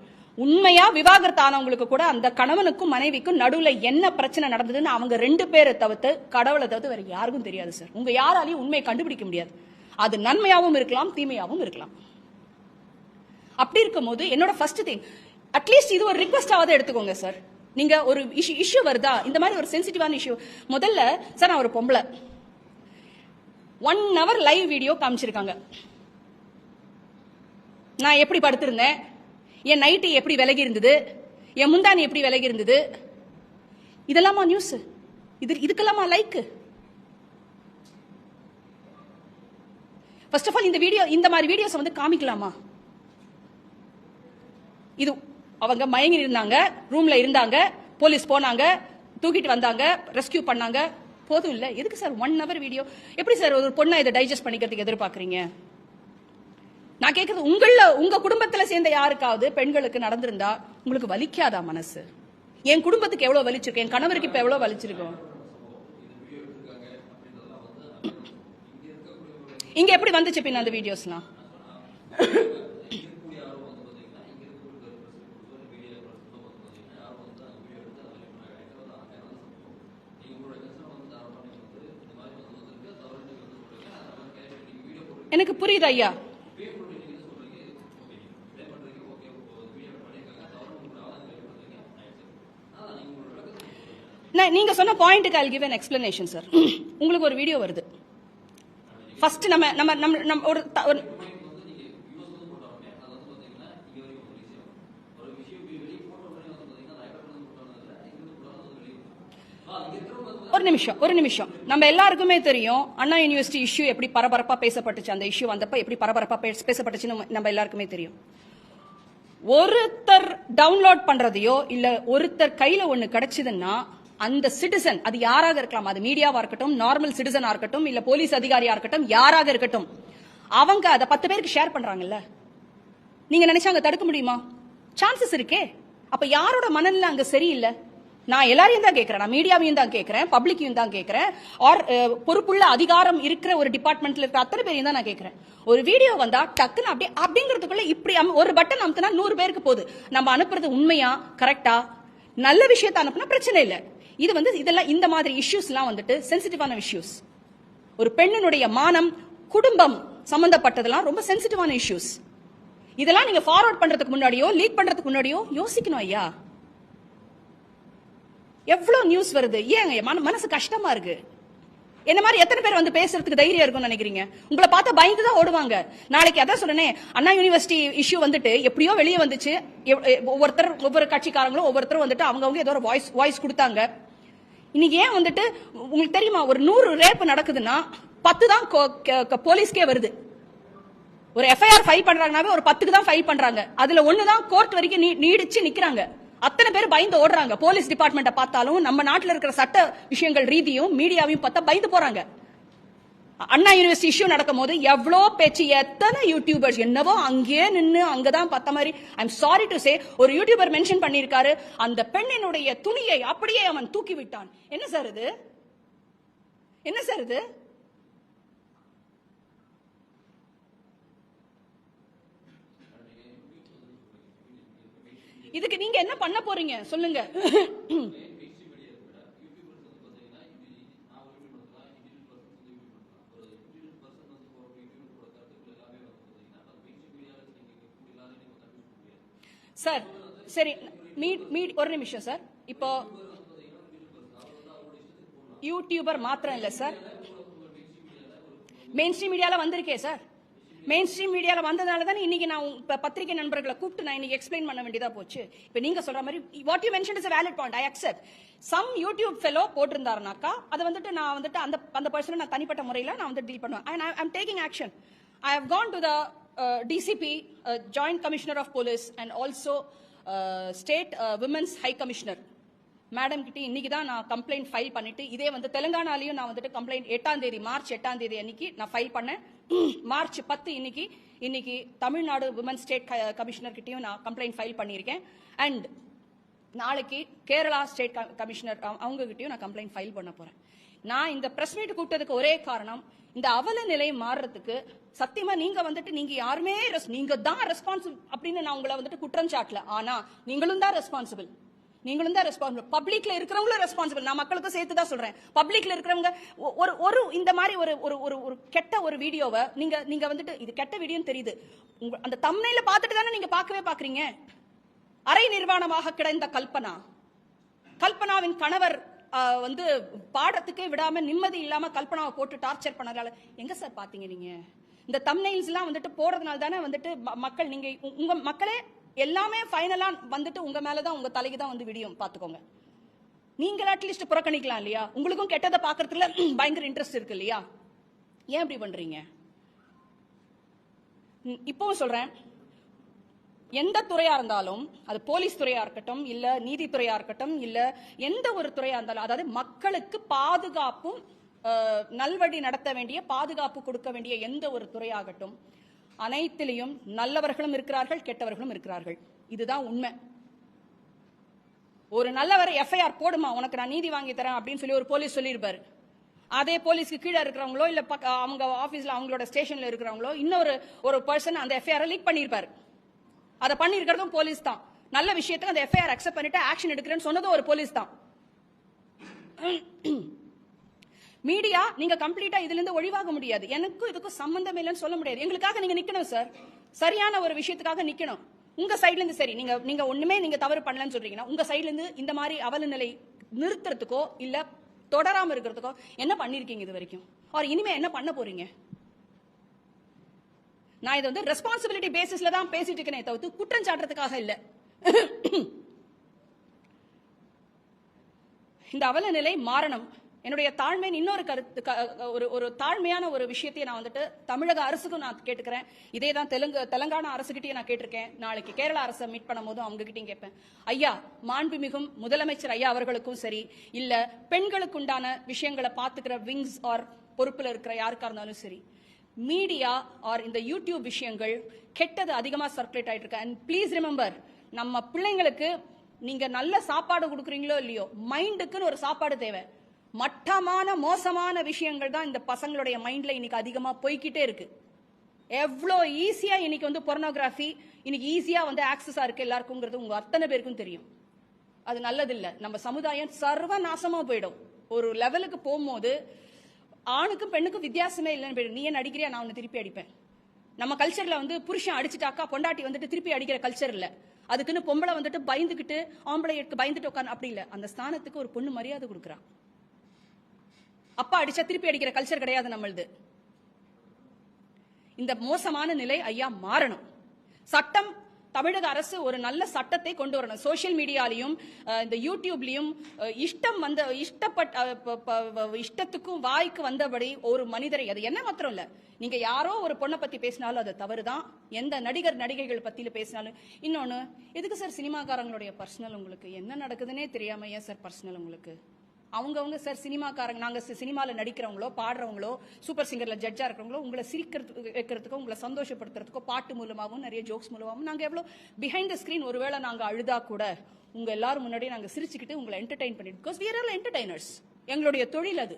உண்மையா விவாகரத்து ஆனவங்களுக்கு கூட அந்த கணவனுக்கும் மனைவிக்கும் நடுவுல என்ன பிரச்சனை நடந்ததுன்னு அவங்க ரெண்டு பேரை தவிர்த்து கடவுளை தவிர்த்து வேற யாருக்கும் தெரியாது சார் உங்க யாராலையும் உண்மையை கண்டுபிடிக்க முடியாது. அது நன்மையாவும் இருக்கலாம் தீமையாவும் இருக்கலாம். அப்படி இருக்கும்போது என்னோட ஃபர்ஸ்ட் திங் அட்லீஸ்ட் இது ஒரு ரிக்வஸ்டாவது எடுத்துக்கோங்க சார் நீங்க ஒரு இஷ்யூ இஷ்யூ வருதா? இந்த மாதிரி ஒரு சென்சிட்டிவான இஷ்யூ முதல்ல சார் நான் ஒரு பொம்பளை. ஒன் ஹவர் லைவ் வீடியோ காமிச்சிருக்காங்க. நான் எப்படி படுத்திருந்தேன்? என் நைட்டு எப்படி விலகி இருந்தது என் முந்தானி எப்படி விலகி இருந்தது இதெல்லாமா நியூஸ் இது இதுக்கெல்லாமா லைக் ஃபர்ஸ்ட் ஆஃப் ஆல் இந்த வீடியோ இந்த மாதிரி வீடியோஸ் வந்து காமிக்கலாமா? இது அவங்க மயங்கி இருந்தாங்க ரூம்ல இருந்தாங்க போலீஸ் போனாங்க தூக்கிட்டு வந்தாங்க ரெஸ்கியூ பண்ணாங்க போதும் இல்ல. எதுக்கு சார் ஒன் ஹவர் வீடியோ எப்படி சார் ஒரு பொண்ணை இதை டைஜஸ்ட் பண்ணிக்கிறதுக்கு எதிர்பார்க்குறீங்க? நான் கேட்கறது உங்கள உங்க குடும்பத்துல சேர்ந்த யாருக்காவது பெண்களுக்கு நடந்திருந்தா உங்களுக்கு வலிக்காதா மனசு? என் குடும்பத்துக்கு எவ்வளவு வலிச்சிருக்கும்? என் கணவருக்கு இப்ப எவ்வளவு வலிச்சிருக்கும்? இங்க எப்படி வந்துச்சு பின்ன அந்த வீடியோஸ்லாம் எனக்கு புரியுது ஐயா? நீங்க சொன்ன பாயிண்ட்டுக்கு I give an explanation sir உங்களுக்கு ஒரு வீடியோ வருது. ஃபர்ஸ்ட் நம்ம நம்ம நம்ம ஒரு த- ஒரு- ஒரு நிமிஷம் ஒரு நிமிஷம். நம்ம எல்லாருக்குமே தெரியும் அண்ணா யூனிவர்சிட்டி இஷ்யூ எப்படி பரபரப்பா பேசப்பட்டுச்சு. அந்த இஷ்யூ வந்தப்ப எப்படி பரபரப்பா பேச- பேசப்பட்டுச்சுன்னு நம்ம எல்லாருக்குமே தெரியும். ஒருத்தர் டவுன்லோட் பண்றதையோ இல்ல ஒருத்தர் கையில ஒண்ணு கிடைச்சதுன்னா அந்த சிட்டிசன் அது யாராக இருக்கலாம்? அது மீடியாவா இருக்கட்டும் நார்மல் சிட்டிசனா இருக்கட்டும் இல்ல போலீஸ் அதிகாரியா இருக்கட்டும் யாராக இருக்கட்டும். அவங்க அதை பத்து பேருக்கு ஷேர் பண்றாங்கல்ல. நீங்க நினைச்சா அங்க தடுக்க முடியுமா? சான்சஸ் இருக்கே. அப்ப யாரோட மனநிலை அங்க சரியில்லை? நான் எல்லாரையும் தான் கேட்கறேன் நான் மீடியாவையும் தான் கேட்கறேன் பப்ளிக்கையும் தான் கேட்கறேன் ஆர் பொறுப்புள்ள அதிகாரம் இருக்கிற ஒரு டிபார்ட்மெண்ட்ல இருக்கிற அத்தனை பேரையும் தான் நான் கேட்கறேன் ஒரு வீடியோ வந்தா டக்குன்னு அப்படியே அப்படிங்கிறதுக்குள்ள இப்படி ஒரு பட்டன் அமுத்துனா நூறு பேருக்கு போகுது. நம்ம அனுப்புறது உண்மையா? கரெக்டா நல்ல விஷயத்தை அனுப்புனா பிரச்சனை இல்லை. இது வந்து இதெல்லாம் இந்த மாதிரி இஷ்யூஸ்லாம் வந்துட்டு சென்சிட்டிவான இஷ்யூஸ் ஒரு பெண்ணினுடைய மானம் குடும்பம் சம்பந்தப்பட்டதெல்லாம் ரொம்ப சென்சிட்டிவான இஷ்யூஸ் இதெல்லாம் நீங்க ஃபார்வர்ட் பண்றதுக்கு முன்னாடியோ லீக் பண்றதுக்கு முன்னாடியோ யோசிக்கணும் ஐயா. எவ்வளவு நியூஸ் வருது? ஏங்க மன- மனசு கஷ்டமா இருக்கு? என்ன மாதிரி எத்தனை பேர் வந்து பேசுறதுக்கு தைரியம் இருக்கும்னு நினைக்கிறீங்க? உங்களை பார்த்தா பயந்து தான் ஓடுவாங்க. நாளைக்கு அதான் சொல்றேனே அண்ணா யூனிவர்சிட்டி இஷ்யூ வந்துட்டு எப்படியோ வெளியே வந்துச்சு. எ- ஒவ்வொருத்தர் ஒவ்வொரு கட்சிக்காரங்களும் ஒவ்வொருத்தரும் வந்துட்டு அவங்கவுங்க ஏதோ ஒரு வாய்ஸ் வாய்ஸ் கொடுத்தாங்க. இன்னைக்கு ஏன் வந்துட்டு உங்களுக்கு தெரியுமா ஒரு நூறு ரேப் நடக்குதுன்னா பத்து தான் கோ- போலீஸ்க்கே வருது. ஒரு எஃப்ஐஆர் ஃபைல் பண்றாங்கனாவே ஒரு பத்துக்கு தான் ஃபைல் பண்றாங்க. அதுல ஒண்ணுதான் கோர்ட் வரைக்கும் நீ- நீடிச்சு நிக்கிறாங்க. அத்தனை பேர் பயந்து ஓடுறாங்க. போலீஸ் டிபார்ட்மெண்ட்டை பார்த்தாலும் நம்ம நாட்டில் இருக்கிற சட்ட விஷயங்கள் ரீதியும் மீடியாவையும் பார்த்தா பயந்து போறாங்க. அண்ணா யூனிவர்சிட்டி இஷ்யூ நடக்கும் போது எவ்வளோ பேச்சு எத்தனை யூடியூபர்ஸ் என்னவோ அங்கேயே நின்னு அங்கதான் பார்த்த மாதிரி ஐம் சாரி டு சே ஒரு யூடியூபர் மென்ஷன் பண்ணியிருக்காரு. அந்த பெண்ணினுடைய துணியை அப்படியே அவன் தூக்கி விட்டான். என்ன சார் இது? என்ன சார் இது? இதுக்கு நீங்க என்ன பண்ண போறீங்க? சொல்லுங்க. சார் சரி மீட் மீட் ஒரு நிமிஷம் சார். இப்போ யூடியூபர் மாத்திரம் இல்ல சார். மெயின் ஸ்ட்ரீம் மீடியால வந்திருக்கே சார். மெயின் ஸ்ட்ரீம் மீடியாவில் வந்ததால தான் இன்னைக்கு நான் இப்போ பத்திரிகை நண்பர்களை கூப்பிட்டு நான் இன்னைக்கு எக்ஸ்பிளைன் பண்ண வேண்டியதாக போச்சு. இப்போ நீங்கள் சொல்கிற மாதிரி what you mention is valid point I accept some YouTube fellow போட்டிருந்தாருனாக்கா அதை வந்துட்டு நான் வந்துட்டு அந்த அந்த பர்சனை நான் தனிப்பட்ட முறையில் நான் வந்து டீல் பண்ணுவேன். And I am taking action I have gone to the DCP joint commissioner of police and also state women's high commissioner madam கிட்ட இன்னைக்கு தான் நான் கம்ப்ளைண்ட் ஃபைல் பண்ணிட்டு இதே வந்து தெலுங்கானாலையும் நான் வந்துட்டு கம்ப்ளைண்ட் எட்டாம் தேதி மார்ச் எட்டாம் தேதி அன்னைக்கு நான் ஃபைல் பண்ணேன். மார்ச் பத்து இன்னைக்கு இன்னைக்கு தமிழ்நாடு உமன் ஸ்டேட் கமிஷனர் கிட்டையும் நான் கம்ப்ளைண்ட் ஃபைல் பண்ணியிருக்கேன். அண்ட் நாளைக்கு கேரளா ஸ்டேட் கமிஷனர் அவங்க கிட்டையும் நான் கம்ப்ளைண்ட் ஃபைல் பண்ண போறேன். நான் இந்த பிரஸ் மீட் கூப்பிட்டதுக்கு ஒரே காரணம் இந்த அவல நிலை மாறுறதுக்கு சத்தியமா நீங்க வந்துட்டு நீங்க யாருமே நீங்க தான் ரெஸ்பான்சிபிள் அப்படின்னு நான் உங்களை வந்துட்டு குற்றம் சாட்டல. ஆனா நீங்களும் தான் ரெஸ்பான்சிபிள் நீங்களும் தான் ரெஸ்பான்சிபிள் பப்ளிக்ல இருக்கிறவங்களும் ரெஸ்பான்சிபிள் நான் மக்களுக்கும் சேர்த்து தான் சொல்றேன். பப்ளிக்ல இருக்கிறவங்க ஒரு ஒரு இந்த மாதிரி ஒரு ஒரு ஒரு ஒரு கெட்ட ஒரு வீடியோவை நீங்க நீங்க வந்துட்டு இது கெட்ட வீடியோன்னு தெரியுது. உங்க அந்த தம்னையில பார்த்துட்டு தானே நீங்க பார்க்கவே பாக்குறீங்க அரை நிர்வாணமாக கிடந்த கல்பனா. கல்பனாவின் கணவர் வந்து பாடத்துக்கே விடாம நிம்மதி இல்லாம கல்பனாவை போட்டு டார்ச்சர் பண்ணதால எங்க சார் பாத்தீங்க நீங்க? இந்த தம்னைல்ஸ் எல்லாம் வந்துட்டு போடுறதுனால தானே வந்துட்டு ம- மக்கள் நீங்க உங்க மக்களே எல்லாமே ஃபைனலா வந்துட்டு உங்க மேலதான் உங்க தலைக்கு தான் வந்து விடியும். பாத்துக்கோங்க நீங்கள் அட்லீஸ்ட் புறக்கணிக்கலாம் இல்லையா? உங்களுக்கும் கெட்டதை பாக்குறதுல பயங்கர இன்ட்ரெஸ்ட் இருக்கு இல்லையா? ஏன் இப்படி பண்றீங்க? இப்போவும் சொல்கிறேன் சொல்றேன். எந்த துறையா இருந்தாலும் அது போலீஸ் துறையா இருக்கட்டும் இல்ல நீதித்துறையா இருக்கட்டும் இல்ல எந்த ஒரு துறையா இருந்தாலும் அதாவது மக்களுக்கு பாதுகாப்பும் நல்வழி நடத்த வேண்டிய பாதுகாப்பு கொடுக்க வேண்டிய எந்த ஒரு துறையாகட்டும் அனைத்திலையும் நல்லவர்களும் இருக்கிறார்கள் கெட்டவர்களும் இருக்கிறார்கள். இதுதான் உண்மை. ஒரு நல்லவர் எஃப்ஐஆர் போடுமா? உனக்கு நான் நீதி வாங்கி தரேன் அப்படின்னு சொல்லி ஒரு போலீஸ் சொல்லியிருப்பாரு. அதே போலீஸ்க்கு கீழே இருக்கிறவங்களோ இல்ல அவங்க ஆபீஸ்ல அவங்களோட ஸ்டேஷன்ல இருக்கிறவங்களோ இன்னொரு ஒரு பர்சன் அந்த எஃப்ஐஆர் லீக் பண்ணியிருப்பாரு. அதை பண்ணியிருக்கிறதும் போலீஸ் தான். நல்ல விஷயத்துக்கு அந்த எஃப்ஐஆர் அக்செப்ட் பண்ணிட்டு ஆக்ஷன் எடுக்கிறேன்னு சொன்னதும் ஒரு போலீஸ் தான். மீடியா நீங்க கம்ப்ளீட்டா இதுல இருந்து ஒழிவாக முடியாது. எனக்கும் இதுக்கும் சம்பந்தம் இல்லைன்னு சொல்ல முடியாது. எங்களுக்காக நீங்க நிக்கணும் சார் சரியான ஒரு விஷயத்துக்காக நிக்கணும். உங்க சைடுல இருந்து சரி நீங்க நீங்க ஒண்ணுமே நீங்க தவறு பண்ணலன்னு சொல்றீங்கன்னா உங்க சைடுல இருந்து இந்த மாதிரி அவல நிலை நிறுத்துறதுக்கோ இல்ல தொடராம இருக்கிறதுக்கோ என்ன பண்ணிருக்கீங்க இது வரைக்கும்? அவர் இனிமே என்ன பண்ண போறீங்க? நான் இதை வந்து ரெஸ்பான்சிபிலிட்டி பேசிஸ்ல தான் பேசிட்டு இருக்கேனே தவிர்த்து குற்றம் சாட்டுறதுக்காக இல்ல. இந்த அவல நிலை மாறணும். என்னுடைய தாழ்மையின் இன்னொரு கருத்து க- ஒரு ஒரு தாழ்மையான ஒரு விஷயத்தை நான் வந்துட்டு தமிழக அரசுக்கும் நான் கேட்டுக்கிறேன். இதே தான் தெலுங்கு தெலங்கானா அரசுகிட்டையும் நான் கேட்டிருக்கேன். நாளைக்கு கேரள அரசை மீட் பண்ணும்போது அவங்க கிட்டையும் கேட்பேன். ஐயா மாண்புமிகும் முதலமைச்சர் ஐயா அவர்களுக்கும் சரி இல்ல பெண்களுக்கு உண்டான விஷயங்களை பாத்துக்கிற விங்ஸ் ஆர் பொறுப்புல இருக்கிற யாருக்கா இருந்தாலும் சரி மீடியா ஆர் இந்த யூடியூப் விஷயங்கள் கெட்டது அதிகமா சர்க்குலேட் ஆயிட்டு இருக்கு. அண்ட் ப்ளீஸ் ரிமெம்பர் நம்ம பிள்ளைங்களுக்கு நீங்க நல்ல சாப்பாடு கொடுக்குறீங்களோ இல்லையோ மைண்டுக்குன்னு ஒரு சாப்பாடு தேவை. மட்டமான மோசமான விஷயங்கள் தான் இந்த பசங்களுடைய மைண்ட்ல இன்னைக்கு அதிகமா போய்க்கிட்டே இருக்கு. எவ்வளோ ஈஸியா இன்னைக்கு வந்து பொர்னோகிராஃபி இன்னைக்கு ஈஸியா வந்து ஆக்சஸா இருக்கு எல்லாருக்குங்கிறது உங்க அத்தனை பேருக்கும் தெரியும். அது நல்லதில்ல. நம்ம சமுதாயம் சர்வ நாசமா போயிடும். ஒரு லெவலுக்கு போகும்போது ஆணுக்கும் பெண்ணுக்கும் வித்தியாசமே இல்லைன்னு போயிடும். நீ என்ன அடிக்கிறியா நான் உன்னை திருப்பி அடிப்பேன். நம்ம கல்ச்சர்ல வந்து புருஷன் அடிச்சிட்டாக்கா பொண்டாட்டி வந்துட்டு திருப்பி அடிக்கிற கல்ச்சர் இல்ல. அதுக்குன்னு பொம்பளை வந்துட்டு பயந்துகிட்டு ஆம்பளைக்கு பயந்துட்டு உட்காந்து அப்படி இல்ல. அந்த ஸ்தானத்துக்கு ஒரு பொண்ணு மரியாதை கொடுக்குறான் அப்பா அடிச்சா திருப்பி அடிக்கிற கல்ச்சர் கிடையாது நம்மளது. இந்த மோசமான நிலை ஐயா மாறணும். சட்டம் தமிழக அரசு ஒரு நல்ல சட்டத்தை கொண்டு வரணும். சோஷியல் மீடியாலையும் இந்த யூடியூப்லையும் இஷ்டம் வந்த இஷ்டப்பட்ட இஷ்டத்துக்கும் வாய்க்கு வந்தபடி ஒரு மனிதரை அது என்ன மாத்திரம் இல்ல. நீங்க யாரோ ஒரு பொண்ணை பத்தி பேசினாலும் அது தவறுதான். எந்த நடிகர் நடிகைகள் பத்தியில பேசினாலும். இன்னொன்னு எதுக்கு சார் சினிமாக்காரங்களுடைய பர்சனல் உங்களுக்கு? என்ன நடக்குதுன்னே தெரியாம ஏன் சார் பர்சனல் உங்களுக்கு? அவங்கவுங்க சார் சினிமாக்காரங்க நாங்க சினிமாவில் சினிமால நடிக்கிறவங்களோ பாடுறவங்களோ சூப்பர் சிங்கர்ல ஜட்ஜா இருக்கிறவங்களோ உங்களை சிரிக்கிறது வைக்கிறதுக்கோ உங்களை சந்தோஷப்படுத்துறதுக்கோ பாட்டு மூலமாகவும் நிறைய ஜோக்ஸ் மூலமாகவும் நாங்க எவ்வளவு பிஹைண்ட் த ஸ்கிரீன் ஒருவேளை நாங்க அழுதா கூட உங்க எல்லாரும் முன்னாடி நாங்க சிரிச்சுக்கிட்டு உங்களை என்டர்டைன் பண்ணிட்டு பிகாஸ் we are all எங்களுடைய தொழில் அது.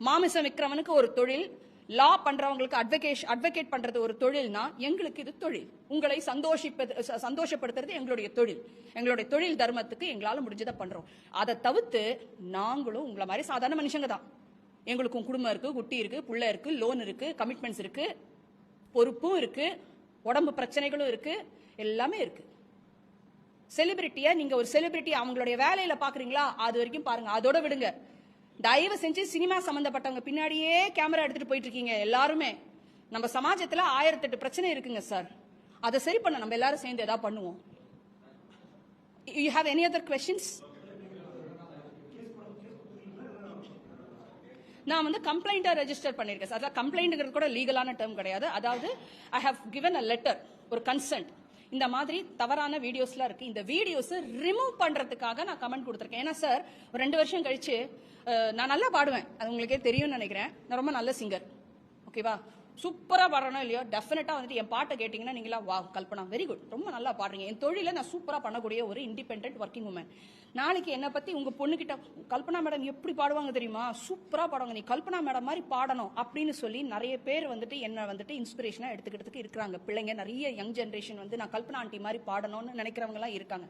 மாமிசம் விக்ரமனுக்கு ஒரு தொழில் லா பண்றவங்களுக்கு அட்வகேஷ் அட்வொகேட் பண்றது ஒரு தொழில்னா எங்களுக்கு இது தொழில். உங்களை சந்தோஷிப்பது ச- சந்தோஷப்படுத்துறது எங்களுடைய தொழில். எங்களுடைய தொழில் தர்மத்துக்கு எங்களால முடிஞ்சதை பண்றோம். அதை தவிர்த்து நாங்களும் உங்களை மாதிரி சாதாரண மனுஷங்க தான். எங்களுக்கும் குடும்பம் இருக்கு குட்டி இருக்கு பிள்ளை இருக்கு லோன் இருக்கு கமிட்மெண்ட்ஸ் இருக்கு பொறுப்பும் இருக்கு உடம்பு பிரச்சனைகளும் இருக்கு எல்லாமே இருக்கு. செலிபிரிட்டியை நீங்க ஒரு செலிபிரிட்டி அவங்களுடைய வேலையில பாக்குறீங்களா? அது வரைக்கும் பாருங்க. அதோட விடுங்க. தயவு செஞ்சு சினிமா சம்பந்தப்பட்டவங்க பின்னாடியே கேமரா எடுத்துட்டு போயிட்டு இருக்கீங்க எல்லாருமே. நம்ம சமாஜத்துல ஆயிரத்தெட்டு பிரச்சனை இருக்குங்க சார். அதை சரி பண்ண நம்ம எல்லாரும் சேர்ந்து ஏதாவது பண்ணுவோம். You have any other questions நான் வந்து கம்ப்ளைண்ட்டாக ரெஜிஸ்டர் பண்ணியிருக்கேன் சார். அதான் கம்ப்ளைண்ட்ங்கிறது கூட லீகலான டேர்ம் கிடையாது. அதாவது I have given a letter ஒரு கன்சென்ட் இந்த மாதிரி தவறான வீடியோஸ்லாம் இருக்கு. இந்த வீடியோஸ் ரிமூவ் பண்றதுக்காக நான் கமெண்ட் கொடுத்துருக்கேன். ஏன்னா சார் ரெண்டு வருஷம் கழிச்சு நான் நல்லா பாடுவேன். அது உங்களுக்கே தெரியும்னு நினைக்கிறேன். நான் ரொம்ப நல்ல சிங்கர் ஓகேவா சூப்பராக வரணும் இல்லையோ டெஃபினட்டாக வந்துட்டு என் பாட்டை கேட்டிங்கன்னா நீங்களா வா கல்பனா வெரி குட் ரொம்ப நல்லா பாடுறீங்க. என் தொழிலில் நான் சூப்பராக பண்ணக்கூடிய ஒரு இண்டிபெண்ட் ஒர்க்கிங் உமன் நாளைக்கு என்னை பற்றி உங்கள் பொண்ணுக்கிட்ட கல்பனா மேடம் எப்படி பாடுவாங்க தெரியுமா? சூப்பராக பாடுவாங்க. நீ கல்பனா மேடம் மாதிரி பாடணும். அப்படின்னு சொல்லி நிறைய பேர் வந்துட்டு என்னை வந்துட்டு இன்ஸ்பிரேஷனாக எடுத்துக்கிறதுக்கு இருக்கிறாங்க. பிள்ளைங்க நிறைய யங் ஜென்ரேஷன் வந்து நான் கல்பனா ஆண்டி மாதிரி பாடணும்னு நினைக்கிறவங்கலாம் இருக்காங்க.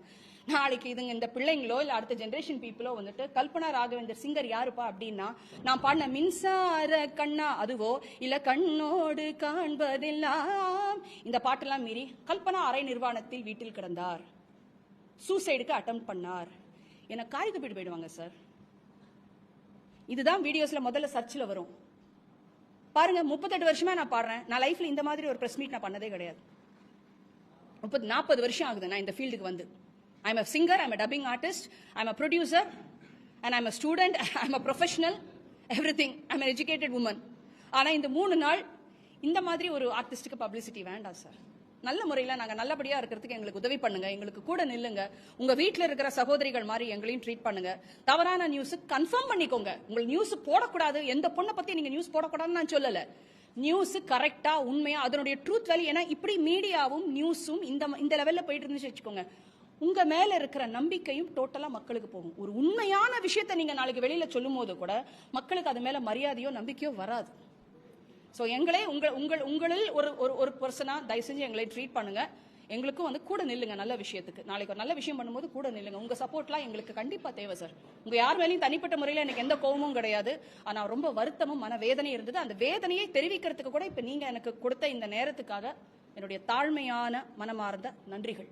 நாளைக்கு இதுங்க இந்த பிள்ளைங்களோ இல்ல அடுத்த ஜென்ரேஷன் பீப்புளோ வந்துட்டு கல்பனா ராகவேந்தர் சிங்கர் யாருப்பா அப்படின்னா நான் பாடின மின்சார கண்ணா அதுவோ இல்ல கண்ணோடு காண்பதெல்லாம். இந்த பாட்டெல்லாம் மீறி கல்பனா அரை நிர்வாணத்தில் வீட்டில் கிடந்தார். சூசைடுக்கு அட்டம் பண்ணார். என்ன காய்க்கு போயிட்டு போயிடுவாங்க சார் இதுதான் வீடியோஸ்ல முதல்ல சர்ச்சில் வரும். பாருங்க முப்பத்தெட்டு வருஷமா நான் பாடுறேன். நான் லைஃப்ல இந்த மாதிரி ஒரு பிரஸ் மீட் நான் பண்ணதே கிடையாது. முப்பது நாற்பது வருஷம் ஆகுது நான் இந்த ஃபீல்டுக்கு வந்து. I'm a singer I'm a dubbing artist I'm a producer, and I'm a student I'm a professional everything. I'm an educated woman ஆனால் இந்த மூணு நாள் இந்த மாதிரி ஒரு ஆர்டிஸ்ட்டுக்கு பப்ளிசிட்டி வேண்டாம் சார் நல்ல முறையில் நாங்கள் நல்லபடியாக இருக்கிறதுக்கு எங்களுக்கு உதவி பண்ணுங்க. எங்களுக்கு கூட நில்லுங்க. உங்கள் வீட்டில் இருக்கிற சகோதரிகள் மாதிரி எங்களையும் ட்ரீட் பண்ணுங்க. தவறான நியூஸு கன்ஃபார்ம் பண்ணிக்கோங்க. உங்கள் நியூஸ் போடக்கூடாது. எந்த பொண்ணை பற்றி நீங்கள் நியூஸ் போடக்கூடாதுன்னு நான் சொல்லலை. நியூஸ் கரெக்டா உண்மையா அதனுடைய ட்ரூத் வேல்யூ ஏன்னா இப்படி மீடியாவும் நியூஸும் இந்த இந்த லெவல்ல போயிட்டு இருந்துச்சு வச்சுக்கோங்க. உங்க மேல இருக்கிற நம்பிக்கையும் டோட்டலா மக்களுக்கு போகும். ஒரு உண்மையான விஷயத்த நீங்க நாளைக்கு வெளியில சொல்லும் போது கூட மக்களுக்கு அது மேல மரியாதையோ நம்பிக்கையோ வராது. ஸோ எங்களே உங்கள் உங்கள் உங்களில் ஒரு ஒரு ஒரு பர்சனா தயவு செஞ்சு எங்களை ட்ரீட் பண்ணுங்க. எங்களுக்கும் வந்து கூட நில்லுங்க நல்ல விஷயத்துக்கு. நாளைக்கு ஒரு நல்ல விஷயம் பண்ணும்போது கூட நில்லுங்க. உங்க சப்போர்ட்லாம் எங்களுக்கு கண்டிப்பா தேவை சார் உங்க யார் மேலேயும் தனிப்பட்ட முறையில் எனக்கு எந்த கோபமும் கிடையாது. ஆனா ரொம்ப வருத்தமும் மன வேதனையும் இருந்தது. அந்த வேதனையை தெரிவிக்கிறதுக்கு கூட இப்ப நீங்க எனக்கு கொடுத்த இந்த நேரத்துக்காக என்னுடைய தாழ்மையான மனமார்ந்த நன்றிகள்.